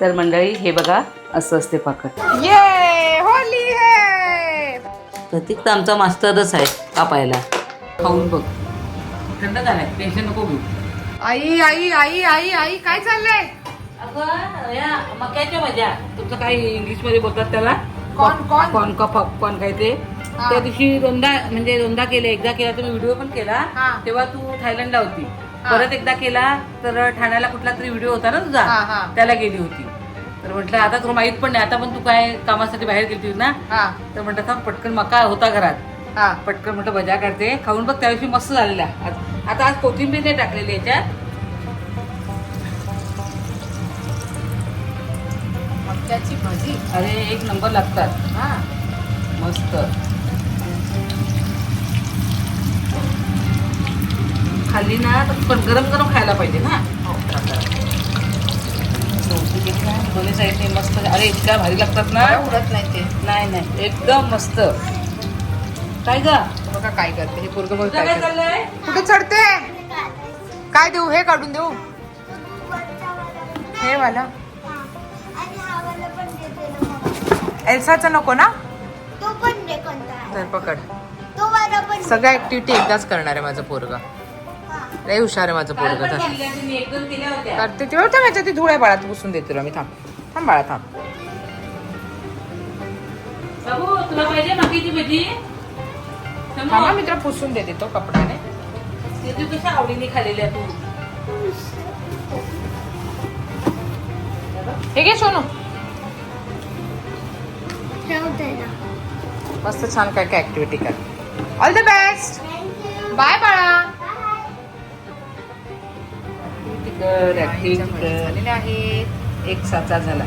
तर मंडळी हे बघा असं असते पाकट ये होली है! प्रतीक तर आमचा मास्टरच आहे कापायला. खाऊन बघ. थंड झालाय टेन्शन नको घेऊ. आई आई आई आई आई काय चाललंय? अगं या मक्याच्या मजा तुमचं काय इंग्लिशमध्ये बोलतात त्याला? Corn, corn? कॉर्न का पॉपकॉर्न काय ते. त्या दिवशी दोनदा म्हणजे दोनदा केले एकदा केला तुम्ही व्हिडिओ पण केला. तेव्हा तू थायलंडला होती. परत एकदा केला तर ठाण्याला कुठला तरी व्हिडिओ होता ना तुझा हा. त्याला गेली होती. तर म्हटलं आता तुला माहीत पण नाही आता पण तू काय कामासाठी बाहेर गेली होती ना? तर म्हटलं थांब पटकन मका होता घरात. हा. पटकन म्हटलं भजा काढते खाऊन बघ त्या दिवशी मस्त झालेला. आज- आता आज कोथिंबीर नाही टाकलेली याच्यात. मक्याची भाजी. अरे एक नंबर लागतात. हा. मस्त. खाल्ली ना तर पण गरम गरम खायला पाहिजे ना. ना, दोन्ही साईडने मस्त. अरे इतक्या भारी लागतात ना. उडत नाही ते. नाही नाही. एकदम मस्त. काय ग? बघा काय करते. हे पोरग बघ काय कुठे चढते? काय देऊ? हे काढून देऊ. हे वाला. एल्साचं नको ना? तर पकड. सगळ्या ऍक्टिव्हिटी एकदाच करणार आहे माझं पोरग. हा. लय हुशार आहे माझं पोरग. करते तेव्हा तर माझ्या ती धुळ्या बाळात पुसून देते तुला मी. थांब. थांब बाळा थांब. बाबू तुला पाहिजे मकीची भजी थांबा. मी तुला पुसून देते तो कपड्याने. ते तू कशा आवडीने खाल्लेल्या तू? हे घे सोनू. मस्त छान काय काय ऍक्टिव्हिटी कर. All the best thank you bye बाळा. ऍक्टिव्हिटी कर झालेले आहेत एक साचा झाला.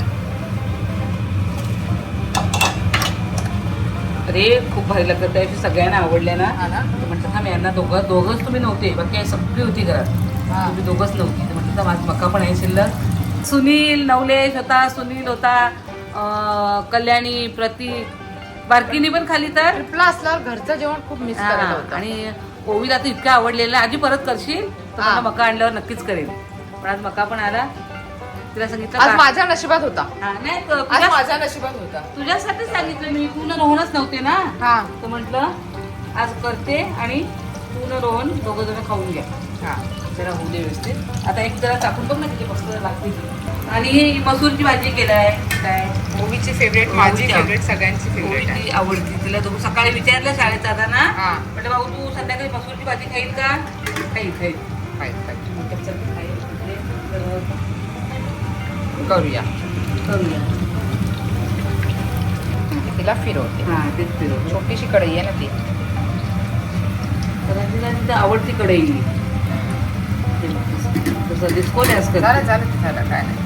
अरे खूप भारी लागतं त्या सगळ्यांना आवडल्या ना. हा म्हटलं थांब यांना दोघं दोघंच तुम्ही नव्हते. बाकी सगळी होती घरात. हा. तुम्ही दोघंच नव्हती. तर म्हटलं आज मका पण आहे शिल्लक. सुनील नवलेश होता. सुनील होता. कल्याणी प्रतीक. बारकीनी पण खाली तर. ट्रिपला असल्यावर घरचं जेवण खूप मिस हा, आणि ओवीला तर इतकं आवडलेलं आजी परत करशील? हा. मका आणल्यावर नक्कीच करेन. पण आज मका पण आला. तिला सांगितलं आज का- माझ्या नशिबात होता. हा, नाही क- आज तुझ्या- माझ्या नशिबात होता. तुझ्यासाठी सांगितलं मी तू न रोहनच नव्हते ना? हा. तर म्हटलं आज करते आणि तू न रोहन दोघं जण खाऊन घ्या. हा. जरा होऊ दे व्यवस्थित. आता एक जरा टाकून बघ ना तिथे मस्त लागते ती. आणि ही मसूरची भाजी केलाय. काय? मूवीची फेवरेट माझी माझी फेवरेट सगळ्यांची फेवरेट आहे. आवडती. तिला तू सकाळी विचारलं शाळेत जाताना हा. म्हटलं भाऊ तू संध्याकाळी मसूरची भाजी खाईल का? खाईल खाईल. म्हटलं, चल खाईल. तर करूया. करूया. तिला फिरवते. हा तेच फिरवू छोटीशी कढई आहे ना ती. तर तिला तिथं आवडती कढई ते तसं- डिस्कोल्यास कर झालं झालं ते झालं काय नाही.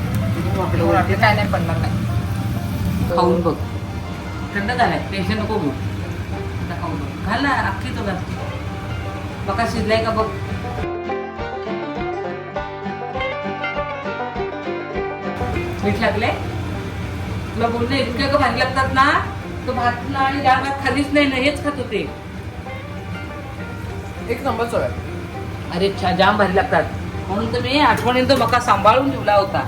आपलं काय नाही पडणार नाही. खाऊन बघ. थंड झालाय. टेन्शन नको घेऊ. आता खाऊन बघ. घाल ना अख्खी तुला. बघा शिजलाय का बघ. मीठ लागले तुला बोलले इतके का भारी लागतात ना तो भातला आणि डाळ भात खालीच नाही ना हेच खात होते एक नंबर सोय अरे छा जाम भारी लागतात. म्हणून तर मी आठवणीन तो मका सांभाळून ठेवला होता.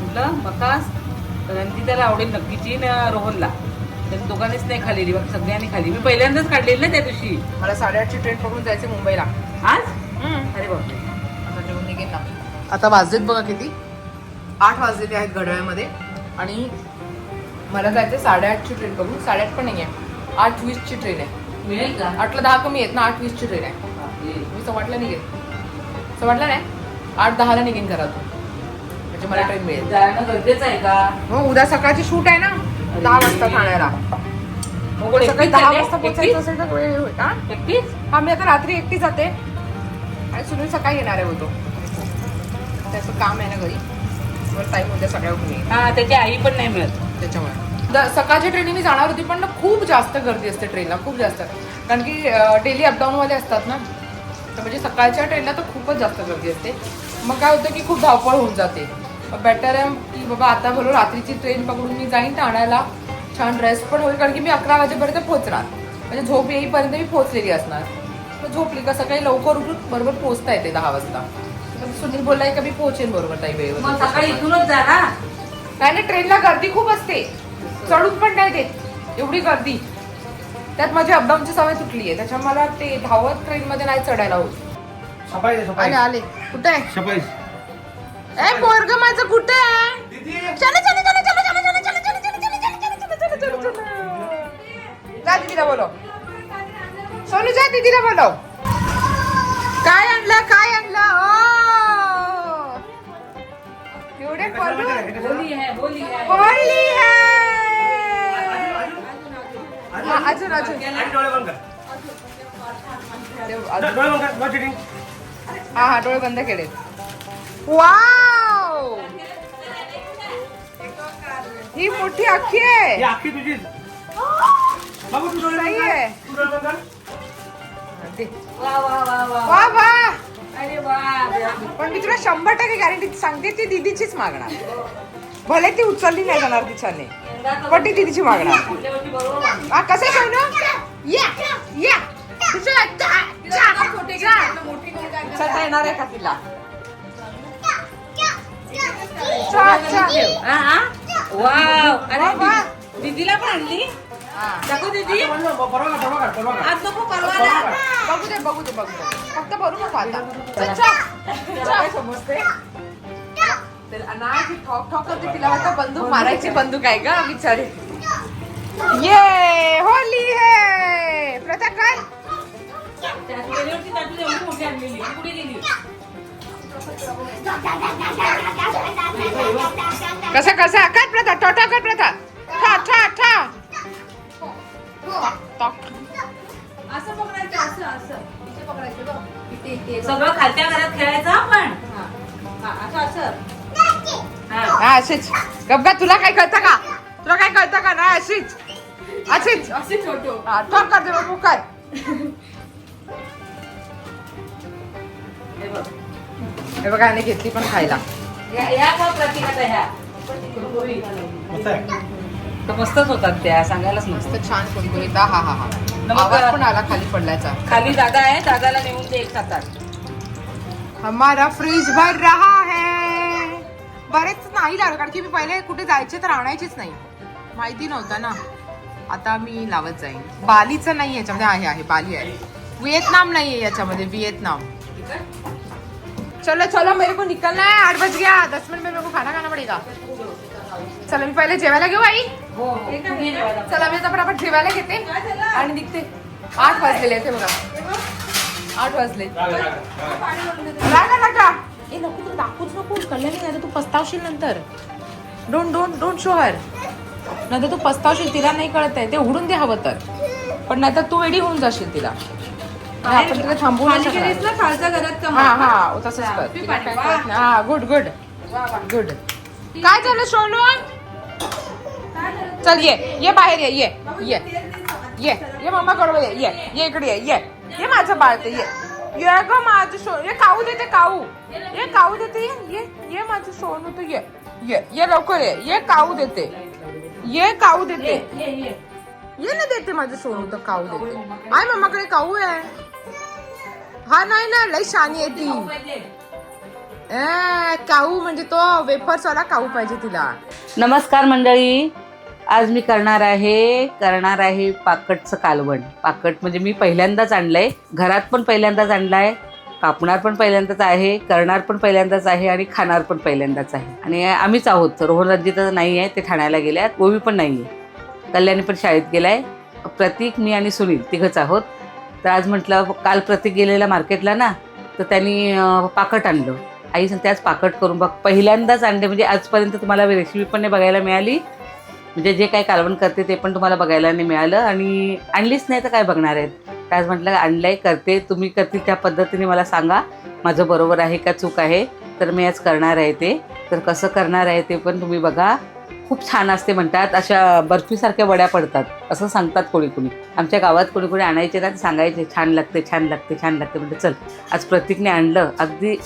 म्हटलं मका त्याला आवडेल नक्कीची ना रोहनला. त्यांनी दोघांनीच नाही खाल्लेली बाकी सगळ्यांनी खाल्ली मी पहिल्यांदाच काढलेली ना त्या दिवशी. मला साडेआठची ट्रेन पकडून जायचे मुंबईला. आज? अरे बापरे. आता जेवण निघेल ना. आता वाजलेत बघा किती. आठ वाजलेले आहेत घड्याळ्यामध्ये आणि मला जायचं साडेआठची ट्रेन बघून साडेआठ पण नाही आहे आठ वीसची ट्रेन आहे. मिळेल का? आठला दहा कमी आहेत ना आठ वीसची ट्रेन आहे. मी सवाटला निघेन. सवाटला नाही आठ दहाला निघेन घरातून. म्हणजे मला ट्रेन मिळेल. गरजेचं आहे का? हो उद्या सकाळची शूट आहे ना. दहा वाजता ठाण्याला. मग सकाळी दहा जाते? वाजता पोहोचायचं असेल तर वेळ होईल? एकटीच? हा मी आता रात्री एकटी जाते. आणि सुनील सकाळी येणार आहे होतो. त्याचं काम आहे ना घरी. सगळ्या उठून येईल हा त्याची आई पण नाही मिळत. त्याच्यामुळे. द- सकाळच्या ट्रेनने जाणार होती पण ना खूप जास्त गर्दी असते ट्रेनला खूप जास्त. कारण की डेली अपडाऊनवाले असतात ना. तर म्हणजे सकाळच्या ट्रेनला तर खूपच जास्त गर्दी असते. मग काय होतं की खूप धावपळ होऊन जाते. बेटर आहे की बाबा आता बरोबर रात्रीची ट्रेन पकडून मी जाईन ठाण्याला छान रेस्ट पण होईल कारण की मी अकरा वाजेपर्यंत पोहोचणार. म्हणजे झोप येईपर्यंत मी पोहोचलेली असणार. मग झोपली का सकाळी लवकर उठून बरोबर पोहोचता येते दहा वाजता. सुनील बोललाय का मी पोहोचेन बरोबर ताई मग वेळेवर सकाळी इथूनच जा ना नाही ना ट्रेनला गर्दी खूप असते चढून पण नाही देत एवढी गर्दी त्यात माझी अपडाऊनची सवय तुटली आहे त्याच्यामुळे मला ते धावत ट्रेन मध्ये नाही चढायला होत सफाई आले आले कुठे आहे सफाई ए पोरग माझं कुठे आहे चला चला चला चला चला चला चला चला चला चला चला चला चला चला चला जा दीदीला बोलो सोनू जा दीदीला बोलो काय आणलं काय आणलं ओ बोले होली है होली है। होली है। अजून अजून हा हा डोळे बंद केले. वाव! ही मोठी अख्खी आहे. ही तुझी. बाबू तू वा वा. वा वा वा. पण मी तुला शंभर टक्के गॅरंटी सांगते ती दिदीचीच मागणार. भले ती उचलली नाही जाणार तिच्याने पण ती दिदीची मागणार. हा कसं सांग ना या या. येणार आहे का तिला? वाव. दीदीला पण आणली? दाखव दीदी. बघू दे बघू दे बघू दे. फक्त भरू नको आता समजते? तिला बंदूक मारायची बंदूक आहे का ये होली हे. प्रथा काय? कसा कसा? काय प्रथा? टोटा काय प्रथा? ठा ठा ठा. असं बघायचं असं असं. सगळं खालच्या घरात खेळायचं आपण हा. अशीच. तुला काय कळतं का? तुला काय कळतं का? नाही अशीच. अशीच. अशी होतो करते बघू काय? हे बघा. आणि घेतली पण खायला. या या ह्या. तर मस्तच होतात त्या सांगायलाच मस्त छान कुरकुरीत हा हा हा. आवाज पण आला खाली पडल्याचा. खाली जागा आहे दादाला नेऊन ते एक खातात. हमारा फ्रीज भर रहा है. बरेच नाही लावलं कारण की मी पहिले कुठे जायचे तर आणायचीच नाही. माहिती नव्हतं ना. आता मी लावत जाईन. बालीचं नाही याच्यामध्ये आहे आहे बाली आहे. विएतनाम नाही आहे याच्यामध्ये विएतनाम चलो चलो मेरे को निकलना है आठ बज गया. दस मिनट में मेरे को खाना खाना पड़ेगा. चला मी पहिले जेवायला घेऊ आई? हो हो. चला मी आता पटापट जेवायला घेते. आणि निघते. आठ वाजलेले आहेत बघा. आठ वाजले. राग, नका ए नको तू दाखवूच नको. कल्याणी नाही तू पस्तावशील नंतर. Don't don't don't show her नंतर तू पस्तावशील तिला नाही कळत आहे. ते उघडून दे हवं तर. पण नाहीतर तू वेडी होऊन जाशील तिला. आपण तिला थांबवू नाही खाली शकणार. गेलीस ना खालच्या घरात हा. हा तसंच कर. नाही. हा गुड गुड गुड काय झालं सोनू? चल ये. ये बाहेर ये ये. ये. ये. ये मम्मा कडे ये ये. ये इकडे ये. ये. ये माझं बाळ ते. ये. ये ग माझं सोन ये काऊ देते काऊ ये काऊ देते ये. ये ये माझं सोनू तू ये. ये. ये लवकर ये. ये काऊ देते. ये काऊ देते. ये ये ना देते माझं सोनू तर काऊ देते. आय मम्माकडे काऊ आहे? हा नाही ना लई शानी आहे ती. काऊ म्हणजे तो वेफर्स वाला काऊ पाहिजे तिला. नमस्कार मंडळी. आज मी करणार आहे करणार आहे पाकटचं कालवण. पाकट म्हणजे मी पहिल्यांदाच आणलंय. घरात पण पहिल्यांदाच आणलाय कापणार पण पहिल्यांदाच आहे करणार पण पहिल्यांदाच आहे आणि खाणार पण पहिल्यांदाच आहे. आणि आम्हीच आहोत. रोहन रंजित नाही आहे ते ठाण्याला गेल्यात. गोवी पण नाही आहे कल्याणी पण शाळेत गेलाय. प्रतीक मी आणि सुनील तिघंच आहोत. तर आज म्हटलं काल प्रतीक गेलेला मार्केटला ना तर त्यांनी पाकट आणलं. आई सांगते आज पाकट करून बघ. पहिल्यांदाच आणले म्हणजे आजपर्यंत तुम्हाला रेसिपी पण नाही बघायला मिळाली. म्हणजे जे काय कालवण करते ते पण तुम्हाला बघायला नाही मिळालं. आणि आणलीच नाही तर काय बघणार आहेत? तर आज म्हटलं आणलंय करते. तुम्ही करते त्या पद्धतीने मला सांगा माझं बरोबर आहे का चूक आहे? तर मी आज करणार आहे ते. तर कसं करणार आहे ते पण तुम्ही बघा. खूप छान असते म्हणतात अशा बर्फीसारख्या वड्या पडतात. असं सांगतात कोणी कोणी. आमच्या गावात कोणी कोणी आणायचे ना सांगायचे छान लागते छान लागते छान लागते. म्हणजे चल आज प्रतीकने आणलं. अगदी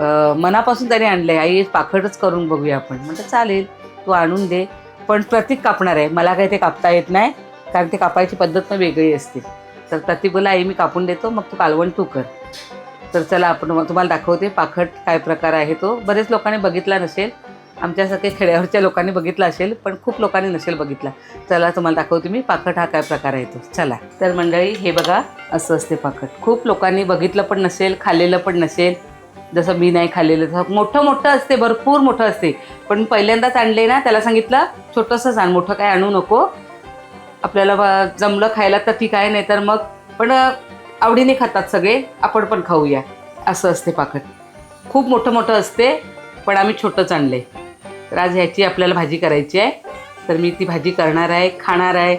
मनापासून त्याने आणलंय. आई पाखडच करून बघूया आपण. म्हणजे चालेल तू आणून दे. पण प्रतीक कापणार आहे. मला काही ते कापता येत नाही. कारण ते कापायची पद्धत पण वेगळी असते. तर प्रतीक बोला आई मी कापून देतो. मग तू कालवण तू कर. तर चला आपण मग तुम्हाला दाखवते पाखट काय प्रकार आहे तो. बरेच लोकांनी बघितला नसेल. आमच्यासारख्या खेड्यावरच्या लोकांनी बघितला असेल पण खूप लोकांनी नसेल बघितला. चला तुम्हाला दाखवते मी. पाखट हा काय प्रकार आहे तो. चला. तर मंडळी हे बघा असं असते पाखट खूप लोकांनी बघितलं पण नसेल खाल्लेलं पण नसेल. जसं मी नाही खाल्लेलं तसं मोठं मोठं असते भरपूर मोठं असते. पण पहिल्यांदाच आणले ना त्याला सांगितलं छोटंसंच आण मोठं काय आणू नको. आपल्याला जमलं खायला तर ठीक आहे नाही तर मग पण आवडीने खातात सगळे आपण पण खाऊया. असं असते पाकट खूप मोठं मोठं असते पण आम्ही छोटंच आणले तर आज ह्याची आपल्याला भाजी करायची आहे. तर मी ती भाजी करणार आहे खाणार आहे.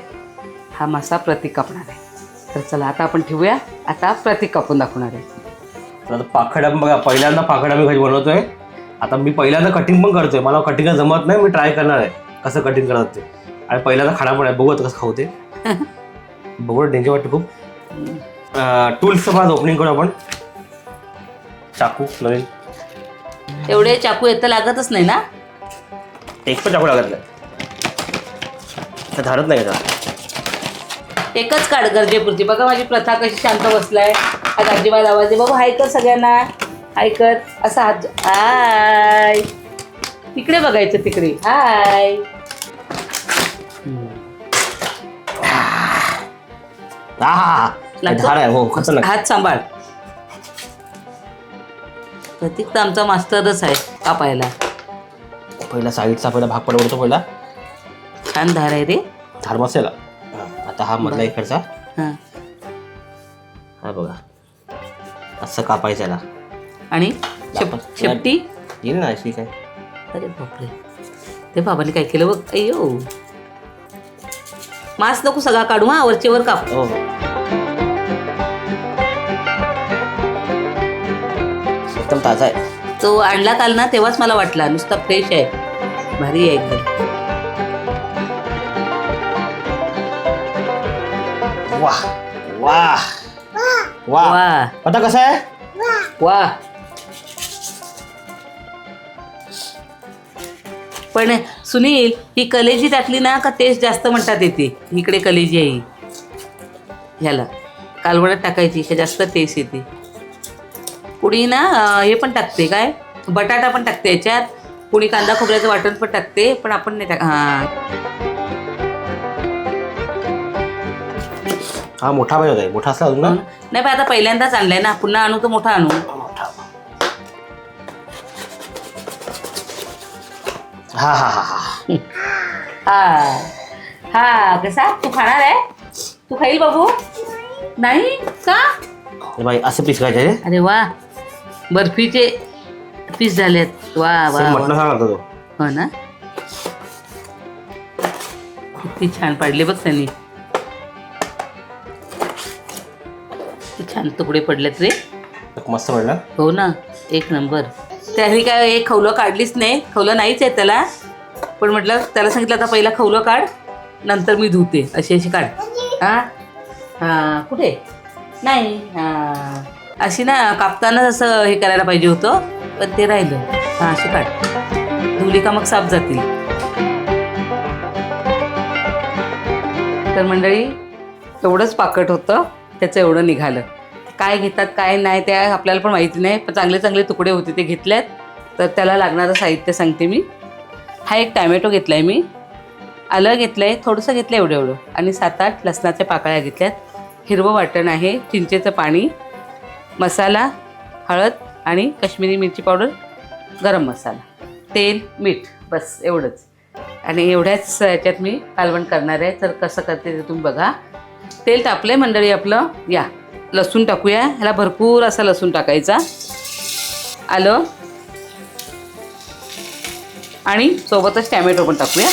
हा मासा प्रतीक कापणार आहे. तर चला आता आपण ठेवूया. आता प्रतीक कापून दाखवणार आहे. तर आता पाखड आम्ही बघा पहिल्यांदा पाखड आम्ही घरी बनवतोय. आता मी पहिल्यांदा कटिंग पण करतोय. मला कटिंग जमत नाही मी ट्राय करणार आहे कसं कटिंग करतात ते. आणि पहिल्यांदा खाना पण आहे बघू आता कसं खाऊ ते. बघू डेंजर वाटते खूप. टूल्सचं माझं ओपनिंग करू आपण. चाकू नवीन. एवढे चाकू येतं लागतच नाही ना? एक पण चाकू लागत नाही. धाडत नाही का? एकच काढ गरजेपुरती. बघा माझी प्रथा कशी शांत बसलाय. आज अजिबात आवाज आहे बाबा हाय कर सगळ्यांना. हाय कर. असा हात हाय. तिकडे बघायचं तिकडे. हाय. हा लागतं? धाड आहे. हो खतरनाक हात सांभाळ. प्रतीक तर आमचा मास्टरच आहे कापायला. पहिला साईडचा पहिला भाग पडवतो पहिला. छान धार आहे रे. धार बसेला आता हा मधला इकडचा. हां. हा बघा. असं कापायचं याला. आणि शेप. शेपटी? येईल ना अशी काय? अरे बापरे. ते बाबांनी काय केलं बघ. अय्यो. मास नको सगळा काढू हा वरचे वर काप. हो. एकदम ताजा आहे. तो आणला काल ना तेव्हाच मला वाटला. नुसता फ्रेश आहे. भारी आहे एकदम. वाह वा. आता कसं आहे? वा. पण सुनील ही कलेजी टाकली ना का टेस्ट जास्त म्हणतात येते? इकडे कलेजी आहे ही. ह्याला. कालवणात टाकायची का जास्त टेस्ट येते. कुणी ना अं, हे पण टाकते काय? बटाटा पण टाकते याच्यात. कुणी कांदा खोबऱ्याचं वाटण पण टाकते पण आपण नाही टाक हां. हा मोठा पाहिजे होता मोठा असला अजून ना नाही पण आता पहिल्यांदाच आणलाय ना. पुन्हा आणू तर मोठा आणू. मोठा. हा हा हा हा. हा. हा कसा? तू खाणार आहे? तू खाईल बाबू? नाही? का? हे बाई असं पीस खायचे रे. अरे वा. बर्फीचे पीस झालेत. वा वा वा. म्हटलं सांगा तो. हो ना? किती छान पाडले बघ त्यांनी. तुकडे पडलेत रे. मस्त पडलं. हो ना एक नंबर. त्याने काय एक खवलं काढलीच नाही? खवलं नाहीच आहे त्याला. पण म्हटलं त्याला सांगितलं आता पहिला खवलं काढ नंतर मी धुते. अशी अशी काढ. हा? हा कुठे? नाही. हा. अशी ना कापताना असं हे करायला पाहिजे होतं पण ते राहिलं. हा अशी काढ. धुली का मग साफ जातील. तर मंडळी एवढंच पाकट होतं त्याचं एवढं निघालं. काय घेतात काय नाही ते आपल्याला पण माहिती नाही. पण चांगले चांगले तुकडे होते ते घेतल्यात. तर त्याला लागणारं साहित्य सांगते मी. हा एक टॅमॅटो घेतला आहे मी. आलं घेतलं आहे थोडंसं घेतलं एवढं एवढं. आणि सात आठ लसणाच्या पाकळ्या घेतल्यात. हिरवं वाटण आहे चिंचेचं पाणी मसाला हळद आणि काश्मीरी मिरची पावडर गरम मसाला. तेल मीठ बस एवढंच. आणि एवढ्याच याच्यात मी कालवण करणार आहे. तर कसं करते ते तुम्ही बघा. तेल तापलं आहे मंडळी आपलं. या. लसूण टाकूया. ह्याला भरपूर असा लसूण टाकायचा. आलं? आणि सोबतच टॅमॅटो पण टाकूया.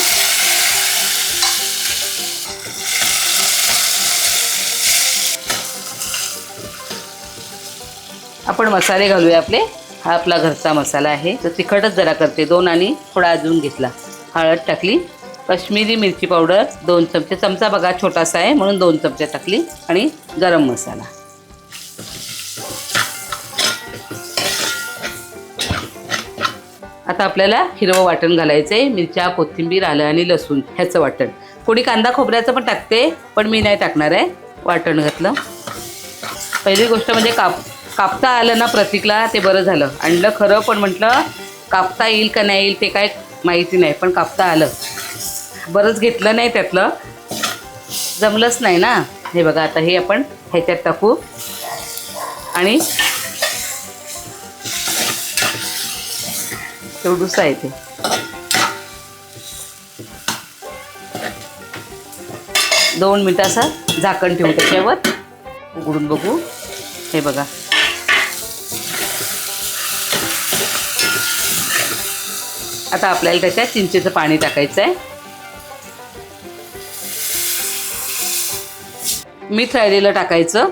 आपण मसाले घालूया आपले. हा आपला घरचा मसाला आहे. तर तिखटच जरा करते. दोन आणि थोडा अजून घेतला. हळद टाकली. काश्मीरी मिरची पावडर दोन चमचे. चमचा बघा छोटासा आहे म्हणून दोन चमचे टाकली. आणि गरम मसाला. आता आपल्याला हिरवं वाटण घालायचं आहे मिरच्या कोथिंबीर आलं आणि लसूण ह्याचं वाटण. कोणी कांदा खोबऱ्याचं पण टाकते पण मी नाही टाकणार आहे वाटण घातलं. पहिली गोष्ट म्हणजे काप कापता आलं ना प्रतीकला ते बरं झालं. आणलं खरं पण म्हटलं कापता येईल का नाही येईल ते काय माहिती नाही पण कापता आलं. बरंच घेतलं नाही त्यातलं. जमलंच नाही ना. हे बघा आता हे आपण ह्याच्यात टाकू. आणि तेवढूस आहे ते. दोन मिनटं असं झाकण ठेवू त्याच्यावर उघडून बघू. हे बघा. आता आपल्याला त्याच्यात चिंचेचं पाणी टाकायचं आहे मीठ राहिलेलं टाकायचं.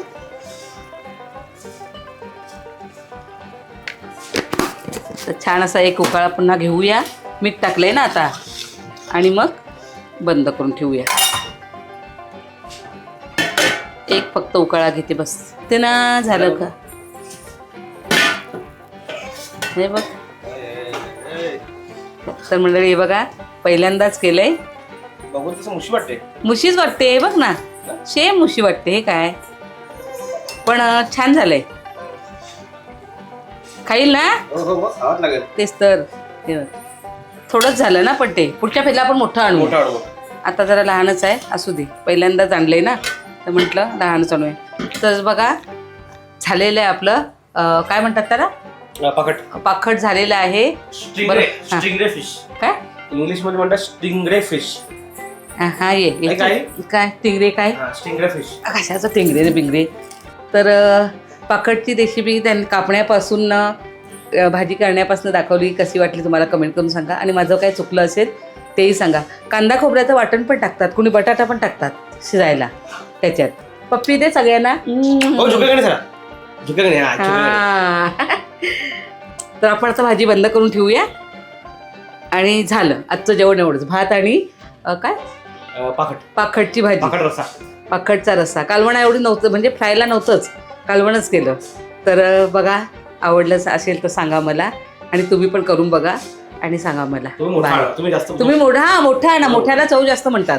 छान असा एक उकाळा पुन्हा घेऊया. मीठ टाकलंय ना आता. आणि मग बंद करून ठेवूया. एक फक्त उकाळा घेते बस. ते ना झालं का? हे बघ. तर मंडळी हे बघा पहिल्यांदाच केलंय. मुशी वाटते. मुशीच वाटते बघ ना. सेम मुशी वाटते हे काय? पण छान झालंय. खाईल ना? हो हो लागेल. तेच तर. हे बघ. थोडंच झालं ना पण ते. पुढच्या फेरीला आपण मोठं आणू. मोठा अडवू आता जरा लहानच आहे. असू दे. पहिल्यांदाच आणलंय ना. तर म्हटलं लहानच आणूया. तर बघा झालेलं आहे आपलं अं, काय म्हणतात त्याला? पाकट पाखट. झालेलं आहे. स्टिंगरे बरं, हा. Stingray fish. काय? इंग्लिशमध्ये म्हणतात स्टिंगरे फिश. हा, हा ये. काय काय? टिंगरे काय? Stingray fish. कशाचं टिंगरे रे बिंगरे? तर अ, पाकटची रेसिपी त्यांनी कापण्यापासून भाजी करण्यापासून दाखवली कशी वाटली तुम्हाला कमेंट करून सांगा. आणि माझं काय चुकलं असेल तेही सांगा. कांदा खोबऱ्याचं वाटण पण टाकतात. कुणी बटाटा पण टाकतात शिजायला त्याच्यात. पप्पी दे सगळ्यांना. तर आपण आता भाजी बंद करून ठेवूया. आणि झालं. आजचं जेवण एवढंच. भात आणि काय? अं, पाकट पाखटची भाजी. पाखटचा रस्सा. कालवण एवढी नव्हतं म्हणजे फ्रायला नव्हतंच. कालवणच केलं. तर बघा आवडलं असेल तर सांगा मला आणि तुम्ही पण करून बघा आणि सांगा मला. तुम्ही मोठा हा मोठा आहे ना मोठ्याला चव जास्त म्हणतात.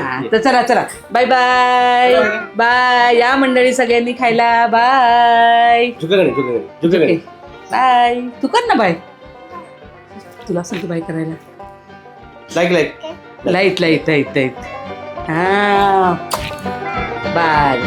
हा, तर चला चला. Bye bye. बाय. या मंडळी सगळ्यांनी खायला. बाय. बाय. तू कर ना बाय. तुला सांगतो बाय करायला. Like like. Light light light light. हा. बाय.